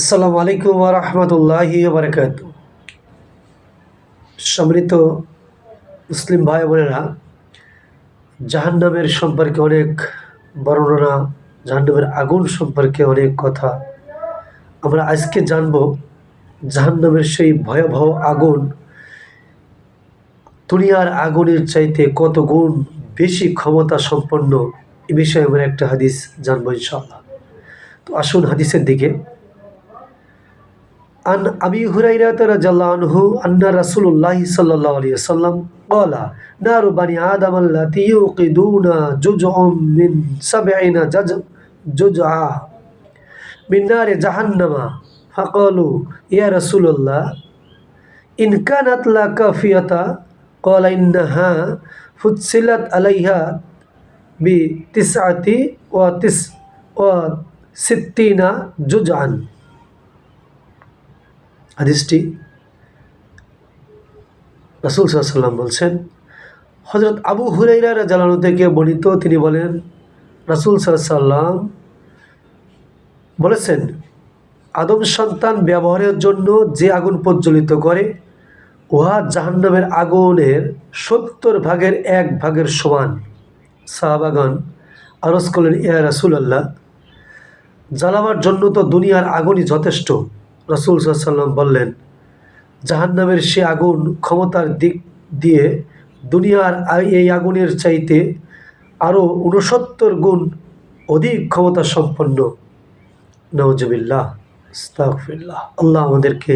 আসসালামু আলাইকুম রহমতুল্লাহি বারকাত সম্মানিত মুসলিম ভাই বোনেরা, জাহান্নামের সম্পর্কে অনেক বর্ণনা, জাহান্নামের আগুন সম্পর্কে অনেক কথা আমরা আজকে জানব, জাহান্নামের সেই ভয়াবহ আগুন দুনিয়ার আগুনের চাইতে কত গুণ বেশি ক্ষমতা সম্পন্ন এ বিষয়ে আমরা একটা হাদিস জানব ইনশাআল্লাহ। তো আসুন হাদিসের দিকে। আন আবি হুরাইরাত রাজাল্লাহু আন্না রাসূলুল্লাহ সাল্লাল্লাহু আলাইহি ওয়াসাল্লাম ক্বালা, নারু বানি আদম আল্লাতি ইউকিদুনা জুজআম মিন সাবঈনা জাজ জুজআ, মিন নারি জাহান্নামা ফাকালু, ইয়া রাসূলুল্লাহ, ইন কানাত লা কাফিয়াতা ক্বালা, ইন্নাহা ফুৎসিলাত আলাইহা বি তিসআতি ওয়া তিস ওয়া সিত্তিনা জুজআন। হাদিসটি রাসুল সাল্লাম বলছেন হজরত আবু হুরাইরা জালানো থেকে বর্ণিত তিনি বলেন, রাসুল সাল্লাম বলেছেন, আদম সন্তান ব্যবহারের জন্য যে আগুন প্রজ্বলিত করে, উহা জাহান্নামের আগুনের সত্তর ভাগের এক ভাগের সমান। সাহাবাগান আরস করলেন, ইয়া রাসুল আল্লাহ জ্বালাবার জন্য তো দুনিয়ার আগুনই যথেষ্ট। রসুল সাল্লাম বললেন, জাহান্নামের সে আগুন ক্ষমতার দিক দিয়ে দুনিয়ার এই আগুনের চাইতে আরও উনসত্তর গুণ অধিক ক্ষমতা সম্পন্ন নওজবিল্লাহ আস্তাগফিরুল্লাহ। আল্লাহ আমাদেরকে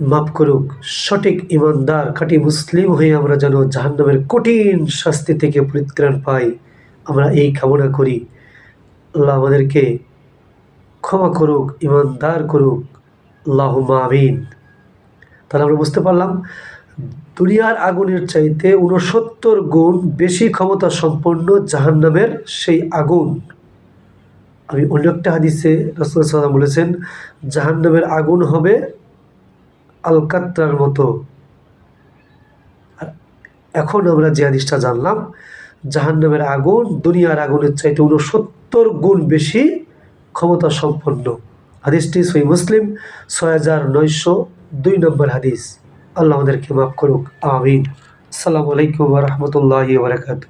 মাফ করুক, সঠিক ইমানদার, খাঁটি মুসলিম হয়ে আমরা যেন জাহান্নামের কঠিন শাস্তি থেকে পরিত্রাণ পাই, আমরা এই কামনা করি। আল্লাহ আমাদেরকে ক্ষমা করুক ইমানদার করুক আল্লাহ আমিন। তাহলে আমরা বুঝতে পারলাম, দুনিয়ার আগুনের চাইতে উনসত্তর গুণ বেশি ক্ষমতা সম্পন্ন জাহান্নামের সেই আগুন। আমি অন্য একটা হাদিসে রসুল সাল্লাম বলেছেন, জাহান্নামের আগুন হবে আলকাত্রার মতো। এখন আমরা যে হাদিসটা জানলাম, জাহান্নামের আগুন দুনিয়ার আগুনের চাইতে উনসত্তর গুণ বেশি ক্ষমতা সম্পন্ন। হাদিসটি সই মুসলিম, ছয় হাজার নয়শো দুই নম্বর হাদিস। আল্লাহ আমাদেরকে মাফ করুক, আমিন। আসসালামু আলাইকুম রহমতুল্লাহ বারকাতু